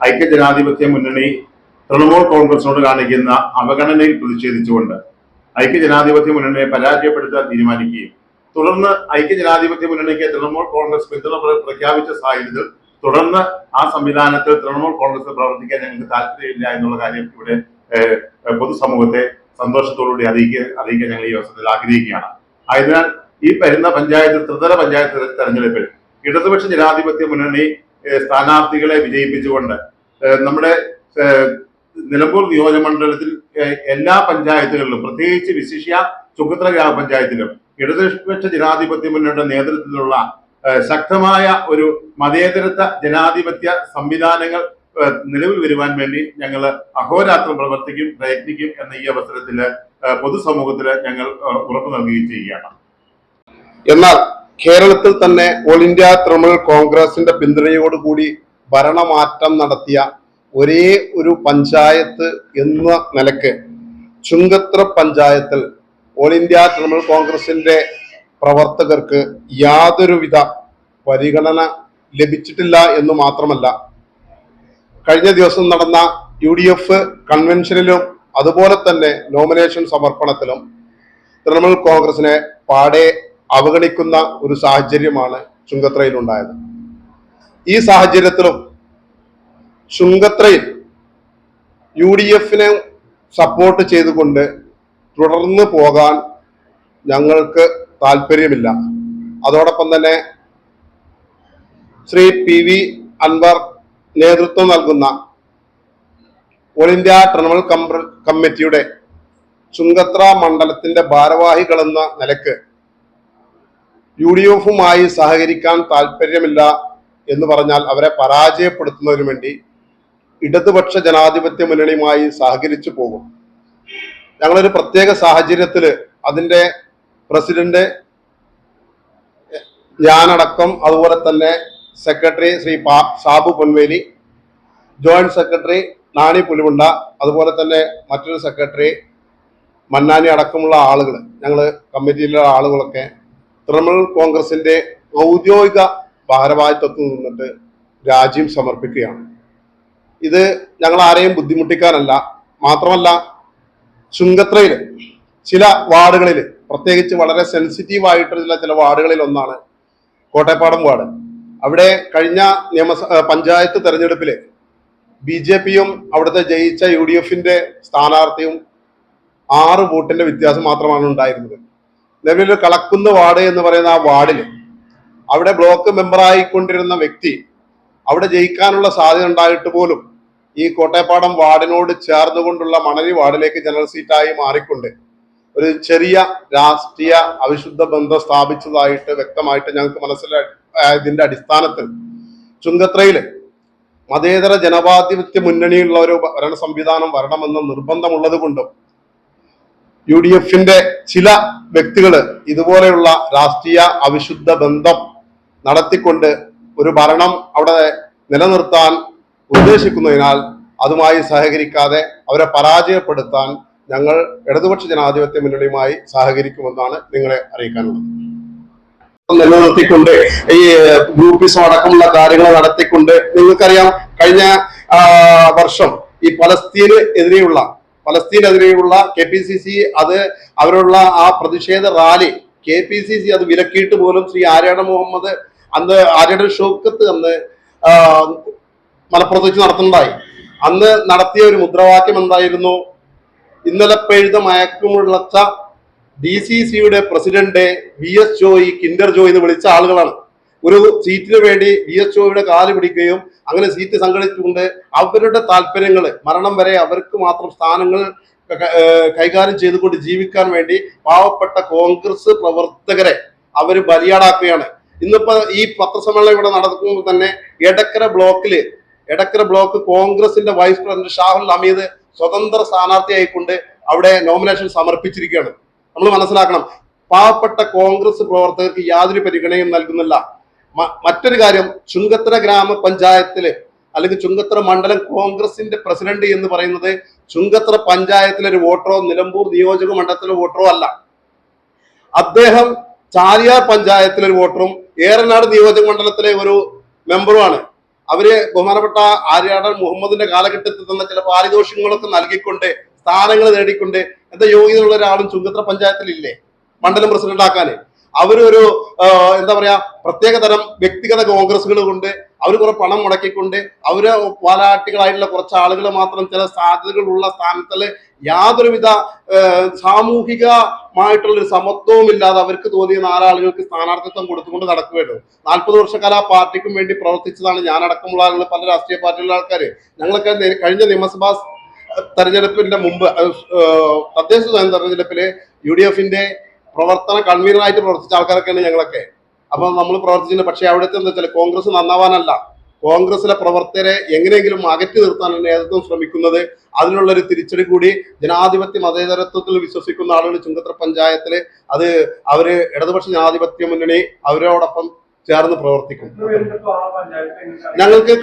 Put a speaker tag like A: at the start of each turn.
A: ഐക്യജനാധിപത്യ മുന്നണി തൃണമൂൽ കോൺഗ്രസിനോട് കാണിക്കുന്ന അവഗണനയിൽ പ്രതിഷേധിച്ചുകൊണ്ട് ഐക്യജനാധിപത്യ മുന്നണിയെ പരാജയപ്പെടുത്താൻ തീരുമാനിക്കുകയും തുടർന്ന് ഐക്യജനാധിപത്യ മുന്നണിക്ക് തൃണമൂൽ കോൺഗ്രസ് പിന്തുണ പ്രഖ്യാപിച്ച സാഹചര്യത്തിൽ തുടർന്ന് ആ സംവിധാനത്തിൽ തൃണമൂൽ കോൺഗ്രസ് പ്രവർത്തിക്കാൻ ഞങ്ങൾക്ക് താല്പര്യമില്ല എന്നുള്ള കാര്യം ഇവിടെ പൊതുസമൂഹത്തെ സന്തോഷത്തോടുകൂടി അറിയിക്കുക അറിയിക്കാൻ ഞങ്ങൾ ഈ അവസരത്തിൽ ആഗ്രഹിക്കുകയാണ്. ആയതിനാൽ ഈ വരുന്ന പഞ്ചായത്ത് ത്രിതല പഞ്ചായത്ത് തെരഞ്ഞെടുപ്പിൽ ഇടതുപക്ഷ ജനാധിപത്യ മുന്നണി സ്ഥാനാർത്ഥികളെ വിജയിപ്പിച്ചുകൊണ്ട് നമ്മുടെ നിലമ്പൂർ നിയോജകമണ്ഡലത്തിൽ മണ്ഡലത്തിൽ എല്ലാ പഞ്ചായത്തുകളിലും പ്രത്യേകിച്ച് വിശിഷ്യ ചുങ്കത്ര ഗ്രാമപഞ്ചായത്തിലും ഇടതുപക്ഷ ജനാധിപത്യ മുന്നണിയുടെ നേതൃത്വത്തിലുള്ള ശക്തമായ ഒരു മതേതരത്വ ജനാധിപത്യ സംവിധാനങ്ങൾ നിലവിൽ വരുവാൻ വേണ്ടി ഞങ്ങൾ അഹോരാത്രം പ്രവർത്തിക്കും പ്രയത്നിക്കും എന്ന ഈ അവസരത്തിൽ പൊതുസമൂഹത്തിൽ ഞങ്ങൾ ഉറപ്പു നൽകുകയും ചെയ്യുകയാണ്.
B: എന്നാൽ കേരളത്തിൽ തന്നെ ഓൾ ഇന്ത്യ തൃണമൂൽ കോൺഗ്രസിന്റെ പിന്തുണയോടുകൂടി ഭരണമാറ്റം നടത്തിയ ഒരേ ഒരു പഞ്ചായത്ത് എന്ന നിലയ്ക്ക് ചുങ്കത്ര പഞ്ചായത്തിൽ ഓൾ ഇന്ത്യ തൃണമൂൽ കോൺഗ്രസിന്റെ പ്രവർത്തകർക്ക് യാതൊരുവിധ പരിഗണന ലഭിച്ചിട്ടില്ല എന്ന് മാത്രമല്ല കഴിഞ്ഞ ദിവസം നടന്ന യു ഡി എഫ് കൺവെൻഷനിലും അതുപോലെ തന്നെ നോമിനേഷൻ സമർപ്പണത്തിലും തൃണമൂൽ കോൺഗ്രസിനെ പാടെ അവഗണിക്കുന്ന ഒരു സാഹചര്യമാണ് ചുങ്കത്രയിൽ ഉണ്ടായത്. ഈ സാഹചര്യത്തിലും ചുങ്കത്രയിൽ യു ഡി എഫിനെ സപ്പോർട്ട് ചെയ്തുകൊണ്ട് തുടർന്ന് പോകാൻ ഞങ്ങൾക്ക് താല്പര്യമില്ല. അതോടൊപ്പം തന്നെ ശ്രീ പി വി അൻവർ നേതൃത്വം നൽകുന്ന ഓൾ ഇന്ത്യ ട്രിണമൽ കമ്മിറ്റിയുടെ ചുങ്കത്ര മണ്ഡലത്തിന്റെ ഭാരവാഹികളെന്ന നിലയ്ക്ക് യു ഡി എഫുമായി സഹകരിക്കാൻ താല്പര്യമില്ല എന്ന് പറഞ്ഞാൽ അവരെ പരാജയപ്പെടുത്തുന്നതിനു വേണ്ടി ഇടതുപക്ഷ ജനാധിപത്യ മുന്നണിയുമായി സഹകരിച്ചു പോകും. ഞങ്ങളൊരു പ്രത്യേക സാഹചര്യത്തിൽ അതിന്റെ പ്രസിഡന്റ് ഞാനടക്കം അതുപോലെ തന്നെ secretary Shri Sabu Ponveli joint secretary Nani Pulimunda അതുപോലെ തന്നെ മറ്റൊരു സെക്രട്ടറി മന്നാനി അടക്കമുള്ള ആളുകൾ ഞങ്ങൾ കമ്മിറ്റിയിലുള്ള ആളുകളൊക്കെ തൃണമൂൽ കോൺഗ്രസിന്റെ ഔദ്യോഗിക ഭാരവാഹിത്വത്തിൽ നിന്നിട്ട് രാജ്യം സമർപ്പിക്കുകയാണ്. ഇത് ഞങ്ങൾ ആരെയും ബുദ്ധിമുട്ടിക്കാനല്ല മാത്രമല്ല ചുങ്കത്രയിൽ ചില വാർഡുകളിൽ പ്രത്യേകിച്ച് വളരെ സെൻസിറ്റീവ് ആയിട്ടുള്ള ചില വാർഡുകളിൽ ഒന്നാണ് കോട്ടയപ്പാടം വാർഡ്. അവിടെ കഴിഞ്ഞ നിയമസ പഞ്ചായത്ത് തെരഞ്ഞെടുപ്പിൽ ബി ജെ പിയും അവിടുത്തെ ജയിച്ച യു ഡി എഫിന്റെ സ്ഥാനാർത്ഥിയും ആറ് വോട്ടിന്റെ വ്യത്യാസം മാത്രമാണ് ഉണ്ടായിരുന്നത്. നിലവിൽ കളക്കുന്ന് വാർഡ് എന്ന് പറയുന്ന ആ വാർഡിൽ അവിടെ ബ്ലോക്ക് മെമ്പറായിക്കൊണ്ടിരുന്ന വ്യക്തി അവിടെ ജയിക്കാനുള്ള സാധ്യത ഉണ്ടായിട്ട് പോലും ഈ കോട്ടയപ്പാടം വാർഡിനോട് ചേർന്നുകൊണ്ടുള്ള മണലി വാർഡിലേക്ക് ജനറൽ സീറ്റായി മാറിക്കൊണ്ട് ഒരു ചെറിയ രാഷ്ട്രീയ അവിശുദ്ധ ബന്ധം സ്ഥാപിച്ചതായിട്ട് വ്യക്തമായിട്ട് ഞങ്ങൾക്ക് മനസ്സിലായതിന്റെ അടിസ്ഥാനത്തിൽ ചുങ്കത്രയിൽ മതേതര ജനവാധിപത്യ മുന്നണിയുള്ള ഒരു ഭരണ സംവിധാനം വരണമെന്ന് നിർബന്ധമുള്ളത് കൊണ്ടും യു ഡി എഫിന്റെ ചില വ്യക്തികൾ ഇതുപോലെയുള്ള രാഷ്ട്രീയ അവിശുദ്ധ ബന്ധം നടത്തിക്കൊണ്ട് ഒരു ഭരണം അവിടെ നിലനിർത്താൻ ഉദ്ദേശിക്കുന്നതിനാൽ അതുമായി സഹകരിക്കാതെ അവരെ പരാജയപ്പെടുത്താൻ ഞങ്ങൾ ഇടതുപക്ഷ ജനാധിപത്യ മുന്നണിയുമായി സഹകരിക്കുമെന്നാണ് നിങ്ങളെ അറിയിക്കാനുള്ളത്. നിലനിർത്തിക്കൊണ്ട് ഈ ഗ്രൂപ്പിസം അടക്കമുള്ള കാര്യങ്ങൾ നടത്തിക്കൊണ്ട് നിങ്ങൾക്കറിയാം കഴിഞ്ഞ വർഷം ഈ പലസ്തീന് എതിരെയുള്ള പലസ്തീനെതിരെയുള്ള കെ പി സി സി അത് അവരുള്ള ആ പ്രതിഷേധ rally K P C C അത് വിലക്കിയിട്ട് പോലും ശ്രീ ആര്യാട മുഹമ്മദ് അന്ന് ആര്യാട ഷോക്കത്ത് അന്ന് മലപ്പുറത്ത് വെച്ച് നടത്തുന്നതായി. അന്ന് നടത്തിയ ഒരു മുദ്രാവാക്യം എന്തായിരുന്നു? ഇന്നലെ പെഴുത മയക്കമുള്ള ഡി സി സിയുടെ president V S Joy Kinder Joy എന്ന് വിളിച്ച ആളുകളാണ്. ഒരു സീറ്റിന് വേണ്ടി വി എസ് ഒയുടെ കാൽ പിടിക്കുകയും അങ്ങനെ സീറ്റ് സംഘടിച്ചുകൊണ്ട് അവരുടെ താല്പര്യങ്ങൾ മരണം വരെ അവർക്ക് മാത്രം സ്ഥാനങ്ങൾ കൈകാര്യം ചെയ്തുകൊണ്ട് ജീവിക്കാൻ വേണ്ടി പാവപ്പെട്ട കോൺഗ്രസ് പ്രവർത്തകരെ അവർ ബലിയാടാക്കുകയാണ്. ഇന്നിപ്പോ ഈ പത്രസമ്മേളനം ഇവിടെ നടക്കുമ്പോൾ തന്നെ എടക്കര ബ്ലോക്കിൽ എടക്കര ബ്ലോക്ക് കോൺഗ്രസിന്റെ വൈസ് പ്രസിഡന്റ് ഷാഹുൽ ഹമീദ് സ്വതന്ത്ര സ്ഥാനാർത്ഥിയായിക്കൊണ്ട് അവിടെ നോമിനേഷൻ സമർപ്പിച്ചിരിക്കുകയാണ്. നമ്മൾ മനസ്സിലാക്കണം പാവപ്പെട്ട കോൺഗ്രസ് പ്രവർത്തകർക്ക് യാതൊരു പരിഗണനയും നൽകുന്നില്ല. മറ്റൊരു കാര്യം ചുങ്കത്തര ഗ്രാമപഞ്ചായത്തിൽ അല്ലെങ്കിൽ ചുങ്കത്തറ മണ്ഡലം കോൺഗ്രസിന്റെ പ്രസിഡന്റ് എന്ന് പറയുന്നത് ചുങ്കത്തറ പഞ്ചായത്തിലെ ഒരു വോട്ടറോ നിലമ്പൂർ നിയോജക മണ്ഡലത്തിലെ വോട്ടറോ അല്ല. അദ്ദേഹം ചാലിയാർ പഞ്ചായത്തിലെ ഒരു വോട്ടറും ഏറനാട് നിയോജക മണ്ഡലത്തിലെ ഒരു മെമ്പറുമാണ് അവർ ബഹുമാനപ്പെട്ട ആര്യാടൻ മുഹമ്മദിന്റെ കാലഘട്ടത്തിൽ തന്ന ചില പാരിതോഷികങ്ങളൊക്കെ നൽകിക്കൊണ്ട് സ്ഥാനങ്ങൾ നേടിക്കൊണ്ട് എന്താ യോഗ്യതയുള്ള ഒരാളും ചുങ്കത്ര പഞ്ചായത്തിലില്ലേ? മണ്ഡലം പ്രസിഡന്റ് ആക്കാന് അവരൊരു എന്താ പറയാ പ്രത്യേക തരം വ്യക്തിഗത കോൺഗ്രസുകൾ കൊണ്ട് അവർ കുറെ പണം മുടക്കിക്കൊണ്ട് അവർ വാലാട്ടികളായിട്ടുള്ള കുറച്ച് ആളുകൾ മാത്രം ചില സാധ്യതകളുള്ള സ്ഥാനത്തിൽ യാതൊരുവിധ സാമൂഹികമായിട്ടുള്ള ഒരു സമത്വവും ഇല്ലാതെ അവർക്ക് തോന്നിയ നാലാളുകൾക്ക് സ്ഥാനാർത്ഥിത്വം കൊടുത്തുകൊണ്ട് നടക്കുകയുള്ളൂ. നാൽപ്പത് വർഷക്കാല ആ പാർട്ടിക്കും വേണ്ടി പ്രവർത്തിച്ചതാണ് ഞാൻ അടക്കമുള്ള ആളുകൾ പല രാഷ്ട്രീയ പാർട്ടിയിലുള്ള ആൾക്കാർ ഞങ്ങളൊക്കെ കഴിഞ്ഞ നിയമസഭാ തെരഞ്ഞെടുപ്പിന്റെ മുമ്പ് തദ്ദേശ സ്വയം തെരഞ്ഞെടുപ്പിൽ യു ഡി എഫിന്റെ പ്രവർത്തന കൺവീനറായിട്ട് പ്രവർത്തിച്ച ആൾക്കാരൊക്കെയാണ് ഞങ്ങളൊക്കെ. അപ്പൊ നമ്മൾ പ്രവർത്തിച്ചിട്ടുണ്ട്. പക്ഷെ അവിടുത്തെ എന്താ വെച്ചാൽ കോൺഗ്രസ് നന്നാവാനല്ല. കോൺഗ്രസിലെ പ്രവർത്തകരെ എങ്ങനെയെങ്കിലും അകറ്റി നിർത്താനാണ് നേതൃത്വം ശ്രമിക്കുന്നത് അതിനുള്ള ഒരു തിരിച്ചടി കൂടി ജനാധിപത്യ മതേതരത്വത്തിൽ വിശ്വസിക്കുന്ന ആളുകൾ ചുങ്കത്ര പഞ്ചായത്തിൽ അത് അവർ ഇടതുപക്ഷ ജനാധിപത്യ മുന്നണി അവരോടൊപ്പം ചേർന്ന് പ്രവർത്തിക്കും. ഞങ്ങൾക്ക്